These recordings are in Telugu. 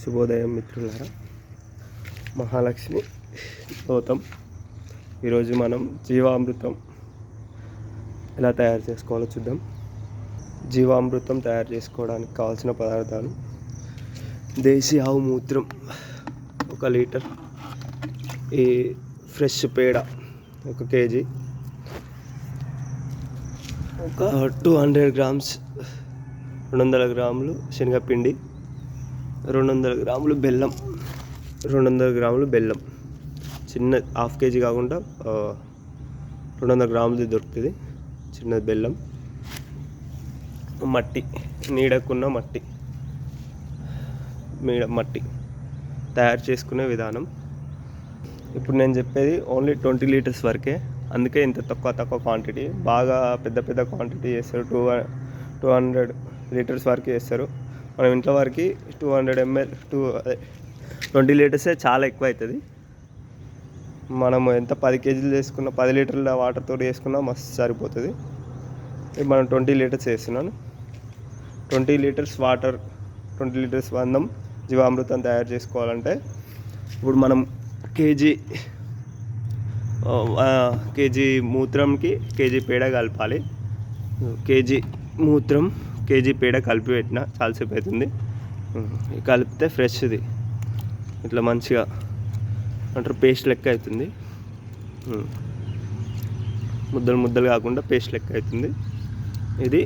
శుభోదయం మిత్రులారా. మహాలక్ష్మి గౌతమ్. ఈరోజు మనం జీవామృతం ఎలా తయారు చేసుకోవాలో చూద్దాం. జీవామృతం తయారు చేసుకోవడానికి కావాల్సిన పదార్థాలు. దేశీ ఆవు మూత్రం ఒక లీటర్. ఈ ఫ్రెష్ పేడ ఒక కేజీ. ఒక టూ హండ్రెడ్ గ్రామ్స్ రెండు వందల గ్రాములు శనగపిండి. రెండు వందల గ్రాములు బెల్లం. రెండు వందల గ్రాములు బెల్లం. చిన్న హాఫ్ కేజీ కాకుండా రెండు వందల గ్రాములది దొరుకుతుంది. చిన్న బెల్లం. మట్టి. నీడకున్న మట్టి. మీడ మట్టి. తయారు చేసుకునే విధానం. ఇప్పుడు నేను చెప్పేది ఓన్లీ ట్వంటీ లీటర్స్ వరకే. అందుకే ఇంత తక్కువ తక్కువ క్వాంటిటీ. బాగా పెద్ద పెద్ద క్వాంటిటీ చేస్తారు. టూ టూ హండ్రెడ్ లీటర్స్ వరకు చేస్తారు. మనం ఇంట్లో వారికి టూ హండ్రెడ్ ఎంఎల్ టూ అదే ట్వంటీ లీటర్సే చాలా ఎక్కువ అవుతుంది మనం ఎంత పది కేజీలు చేసుకున్న పది లీటర్ల వాటర్తో చేసుకున్నా మస్తు సరిపోతుంది. మనం ట్వంటీ లీటర్స్ వేస్తున్నాను twenty litres water twenty litres వందం జీవామృతం తయారు చేసుకోవాలంటే ఇప్పుడు మనం కేజీ కేజీ మూత్రంకి కేజీ పేడ కలపాలి. కేజీ మూత్రం కేజీ పేడ కలిపి పెట్టిన చాలాసేపు అవుతుంది. కలిపితే ఫ్రెష్ది. ఇట్లా మంచిగా అంటారు పేస్ట్ లెక్క అవుతుంది. ముద్దలు ముద్దలు కాకుండా పేస్ట్ లెక్క అవుతుంది. ఇది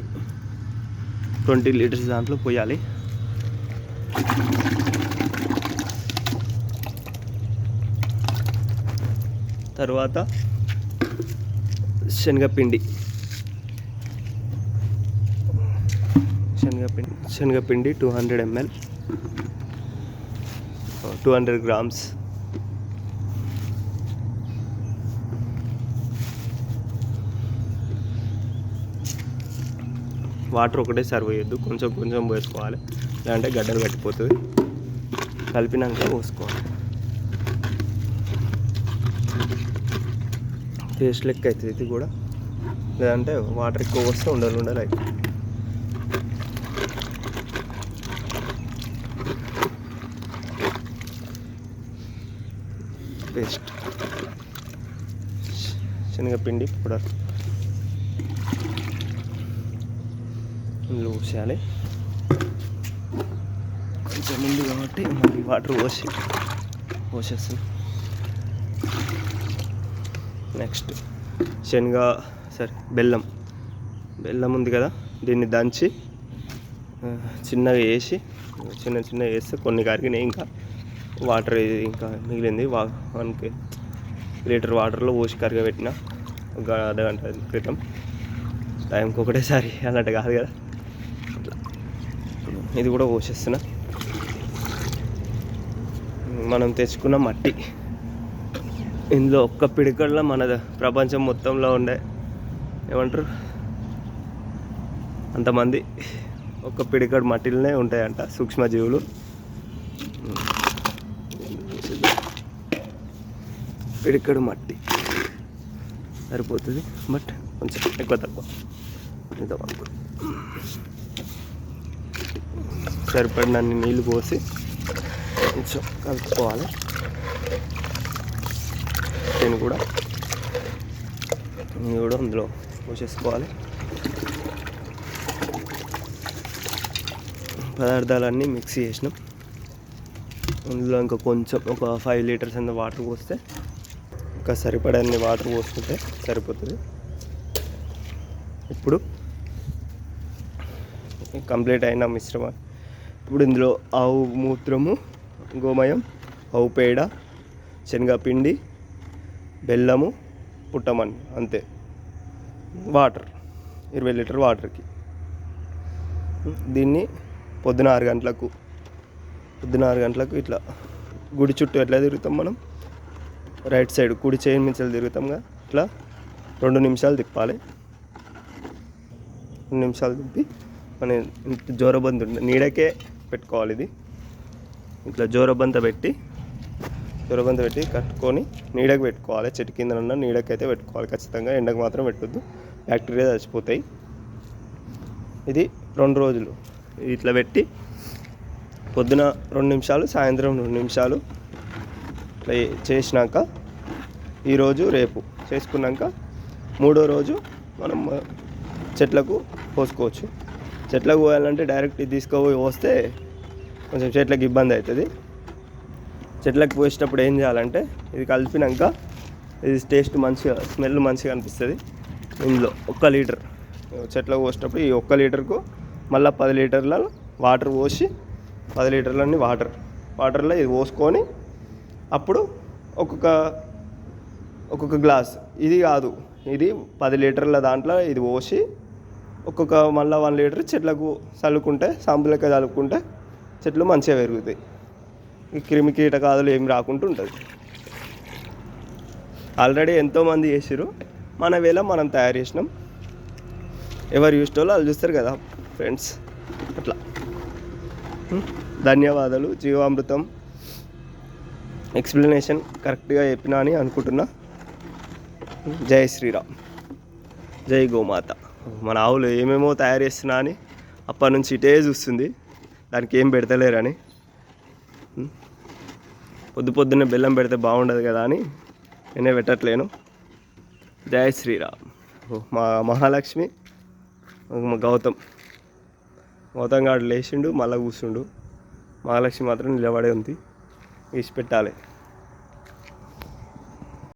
ట్వంటీ లీటర్స్ దాంట్లో పోయాలి. తర్వాత శనగపిండి. శనగపిండి శనగపిండి two hundred ml two hundred grams water ఒకటే సర్వ్ చేయొద్దు కొంచెం కొంచెం పోసుకోవాలి. లేదంటే గడ్డలు కట్టిపోతుంది కలిపినాక పోసుకోవాలి. పేస్ట్ లెక్క అవుతుంది ఇది కూడా. లేదంటే వాటర్ ఎక్కువ వస్తే ఉండలు ఉండలు అవుతుంది పేస్ట్. శనగపిండి పౌడర్. ఇందులో పోసేయాలి. కొంచెం ఉంది కాబట్టి మళ్ళీ వాటర్ పోసి పోసేస్తాను. నెక్స్ట్ శనగ సరే బెల్లం. బెల్లం ఉంది కదా దీన్ని దంచి చిన్నగా వేసి చిన్న చిన్న వేస్తే కొన్ని కరిగినాయి ఇంకా వాటర్ ఇంకా మిగిలింది. వా వన్కి లీటర్ వాటర్లో పోసి కరగబెట్టిన ఒక అర్ధగంట క్రితం. టైంకి ఒకటేసారి అన్నట్టు కాదు కదా. అట్లా ఇది కూడా పోసేస్తున్నా. మనం తెచ్చుకున్న మట్టి. ఇందులో ఒక్క పిడికల్లో మన ప్రపంచం మొత్తంలో ఉండే ఏమంటారు? అంతమంది ఒక్క పిడికడు మట్టిలోనే ఉంటాయంట సూక్ష్మజీవులు. పిడికడు మట్టి. సరిపోతుంది? బట్ కొంచెం ఎక్కువ తక్కువ. ఇంత వరకు. సరిపడినన్ని నీళ్ళు పోసి కొంచెం కలుపుకోవాలి. నేను కూడా ఇది కూడా అందులో పోసేసుకోవాలి. పదార్థాలన్నీ మిక్స్ చేసినాం. అందులో ఇంకా కొంచెం ఒక ఫైవ్ లీటర్స్ అంత వాటర్ పోస్తే ఇంకా సరిపడన్ని వాటర్ పోసుకుంటే సరిపోతుంది. ఇప్పుడు కంప్లీట్ అయిన మిశ్రమం. ఇప్పుడు ఇందులో ఆవు మూత్రము గోమయం ఆవు పేడ శనగపిండి బెల్లము పుట్టమని అంతే. వాటర్ ఇరవై లీటర్ వాటర్కి. దీన్ని పొద్దున ఆరు గంటలకు పొద్దున ఆరు గంటలకు ఇట్లా గుడి చుట్టూ ఎట్లా తిరుగుతాం మనం? రైట్ సైడ్ కుడి చేయి మించాలు తిరుగుతాంగా ఇట్లా రెండు నిమిషాలు తిప్పాలి. రెండు నిమిషాలు తిప్పి మన ఇంత నీడకే పెట్టుకోవాలి ఇది. ఇట్లా జోరబంత పెట్టి జోరబంత పెట్టి కట్టుకొని నీడకు పెట్టుకోవాలి. చెట్టు కింద నీడకైతే పెట్టుకోవాలి. ఖచ్చితంగా ఎండకు మాత్రం పెట్టొద్దు. బ్యాక్టీరియా చచ్చిపోతాయి. ఇది రెండు రోజులు. ఇట్లా పెట్టి పొద్దున రెండు నిమిషాలు సాయంత్రం రెండు నిమిషాలు ఇట్లా చేసినాక ఈరోజు రేపు చేసుకున్నాక మూడో రోజు మనం చెట్లకు పోసుకోవచ్చు. చెట్లకు పోయాలంటే డైరెక్ట్ తీసుకుపోయి పోస్తే కొంచెం చెట్లకు ఇబ్బంది అవుతుంది. చెట్లకు పోసేటప్పుడు ఏం చేయాలంటే ఇది కలిపినాక ఇది టేస్ట్ మంచిగా స్మెల్ మంచిగా అనిపిస్తుంది ఇందులో ఒక్క లీటర్ చెట్లకు పోసేటప్పుడు ఈ ఒక్క లీటర్కు మళ్ళీ పది లీటర్ల వాటర్ పోసి పది లీటర్లన్నీ వాటర్ వాటర్లో ఇది పోసుకొని అప్పుడు ఒక్కొక్క ఒక్కొక్క గ్లాస్. ఇది కాదు. ఇది పది లీటర్ల దాంట్లో ఇది పోసి ఒక్కొక్క మళ్ళీ వన్ లీటర్ చెట్లకు చల్లుకుంటే సాంపు లెక్క చల్లుకుంటే చెట్లు మంచిగా పెరుగుతాయి. ఈ క్రిమి కీటకాదులు ఏమి రాకుండా ఉంటుంది. ఆల్రెడీ ఎంతోమంది చేసిరు మన వేళ మనం తయారు చేసినాం. ఎవరు యూస్ వాళ్ళు వాళ్ళు చూస్తారు కదా ఫ్రెండ్స్. అట్లా. ధన్యవాదాలు. జీవామృతం. ఎక్స్ప్లెనేషన్ కరెక్ట్గా చెప్పినా అని అనుకుంటున్నా. జై శ్రీరామ్. జై గోమాత. మన ఆవులు ఏమేమో తయారు చేస్తున్నా అని అప్పటి నుంచి ఇటే చూస్తుంది. దానికి ఏం పెడతలేరని. పొద్దు పొద్దున్నే బెల్లం పెడితే బాగుండదు కదా అని నేనే పెట్టట్లేను. జై శ్రీరామ్. మా మహాలక్ష్మి మా గౌతమ్. గౌతమ్ గారు లేచిండు మళ్ళీ కూర్చుండు. మహాలక్ష్మి మాత్రం నిలబడే ఉంది. వేసి పెట్టాలి.